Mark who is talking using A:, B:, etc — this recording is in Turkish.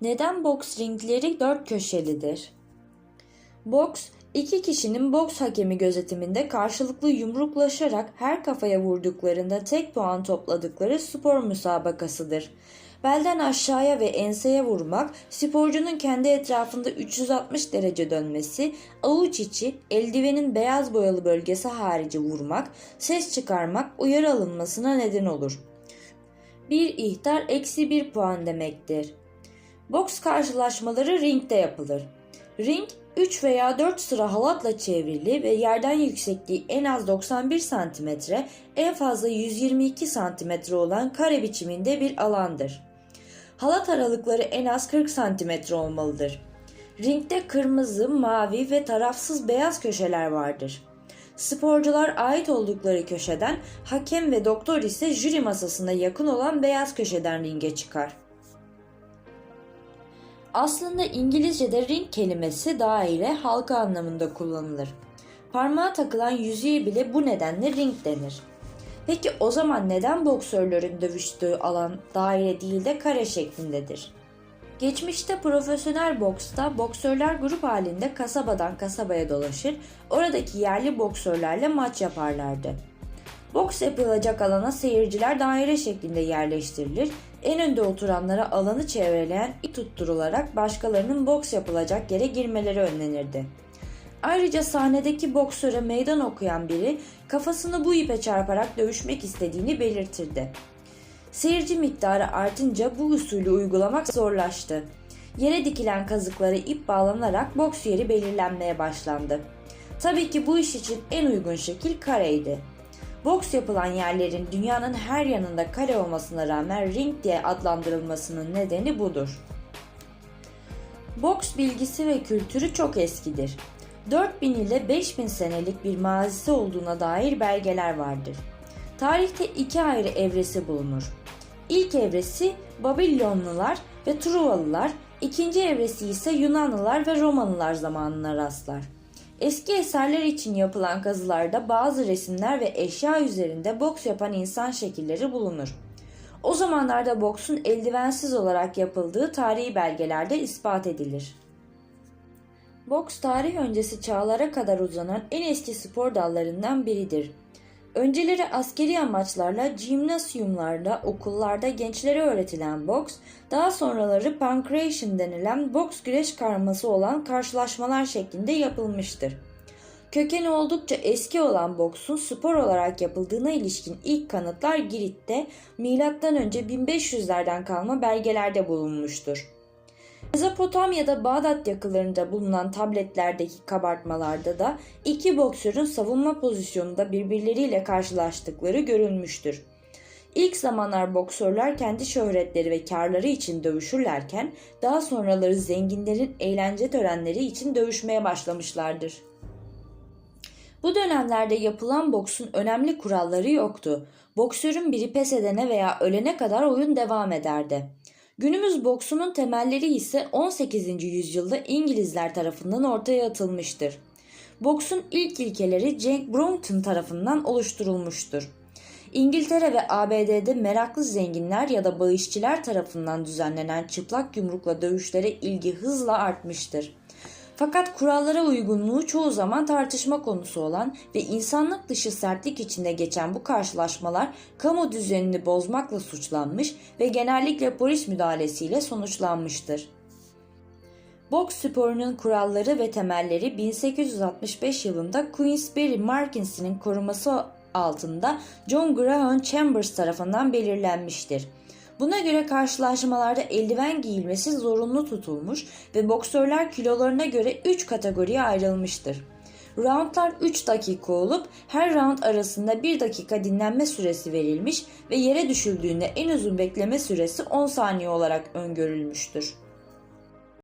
A: Neden boks ringleri dört köşelidir? Boks, iki kişinin boks hakemi gözetiminde karşılıklı yumruklaşarak her kafaya vurduklarında tek puan topladıkları spor müsabakasıdır. Belden aşağıya ve enseye vurmak, sporcunun kendi etrafında 360 derece dönmesi, avuç içi, eldivenin beyaz boyalı bölgesi harici vurmak, ses çıkarmak, uyarı alınmasına neden olur. Bir ihtar eksi bir puan demektir. Boks karşılaşmaları ringde yapılır. Ring 3 veya 4 sıra halatla çevrili ve yerden yüksekliği en az 91 cm, en fazla 122 cm olan kare biçiminde bir alandır. Halat aralıkları en az 40 cm olmalıdır. Ringde kırmızı, mavi ve tarafsız beyaz köşeler vardır. Sporcular ait oldukları köşeden, hakem ve doktor ise jüri masasına yakın olan beyaz köşeden ringe çıkar. Aslında İngilizce'de ring kelimesi daire halka anlamında kullanılır. Parmağa takılan yüzüğe bile bu nedenle ring denir. Peki o zaman neden boksörlerin dövüştüğü alan daire değil de kare şeklindedir? Geçmişte profesyonel boksta boksörler grup halinde kasabadan kasabaya dolaşır, oradaki yerli boksörlerle maç yaparlardı. Boks yapılacak alana seyirciler daire şeklinde yerleştirilir, en önde oturanlara alanı çevreleyen ip tutturularak başkalarının boks yapılacak yere girmeleri önlenirdi. Ayrıca sahnedeki boksöre meydan okuyan biri kafasını bu ipe çarparak dövüşmek istediğini belirtirdi. Seyirci miktarı artınca bu usulü uygulamak zorlaştı. Yere dikilen kazıklara ip bağlanarak boks yeri belirlenmeye başlandı. Tabii ki bu iş için en uygun şekil kareydi. Boks yapılan yerlerin dünyanın her yanında kare olmasına rağmen ring diye adlandırılmasının nedeni budur. Boks bilgisi ve kültürü çok eskidir. 4000 ile 5000 senelik bir mazisi olduğuna dair belgeler vardır. Tarihte iki ayrı evresi bulunur. İlk evresi Babilonlular ve Truvalılar, ikinci evresi ise Yunanlılar ve Romalılar zamanına rastlar. Eski eserler için yapılan kazılarda bazı resimler ve eşya üzerinde boks yapan insan şekilleri bulunur. O zamanlarda boksun eldivensiz olarak yapıldığı tarihi belgelerde ispat edilir. Boks tarih öncesi çağlara kadar uzanan en eski spor dallarından biridir. Önceleri askeri amaçlarla jimnasyumlarda, okullarda gençlere öğretilen boks, daha sonraları pankration denilen boks güreş karması olan karşılaşmalar şeklinde yapılmıştır. Kökeni oldukça eski olan boksun spor olarak yapıldığına ilişkin ilk kanıtlar Girit'te M.Ö. 1500'lerden kalma belgelerde bulunmuştur. Mezopotamya'da Bağdat yakılarında bulunan tabletlerdeki kabartmalarda da iki boksörün savunma pozisyonunda birbirleriyle karşılaştıkları görülmüştür. İlk zamanlar boksörler kendi şöhretleri ve karları için dövüşürlerken daha sonraları zenginlerin eğlence törenleri için dövüşmeye başlamışlardır. Bu dönemlerde yapılan boksun önemli kuralları yoktu. Boksörün biri pes edene veya ölene kadar oyun devam ederdi. Günümüz boksunun temelleri ise 18. yüzyılda İngilizler tarafından ortaya atılmıştır. Boksun ilk ilkeleri Cenk Brompton tarafından oluşturulmuştur. İngiltere ve ABD'de meraklı zenginler ya da bağışçılar tarafından düzenlenen çıplak yumrukla dövüşlere ilgi hızla artmıştır. Fakat kurallara uygunluğu çoğu zaman tartışma konusu olan ve insanlık dışı sertlik içinde geçen bu karşılaşmalar kamu düzenini bozmakla suçlanmış ve genellikle polis müdahalesiyle sonuçlanmıştır. Boks sporunun kuralları ve temelleri 1865 yılında Queensberry Markins'in koruması altında John Graham Chambers tarafından belirlenmiştir. Buna göre karşılaşmalarda eldiven giyilmesi zorunlu tutulmuş ve boksörler kilolarına göre 3 kategoriye ayrılmıştır. Roundlar 3 dakika olup her round arasında 1 dakika dinlenme süresi verilmiş ve yere düşüldüğünde en uzun bekleme süresi 10 saniye olarak öngörülmüştür.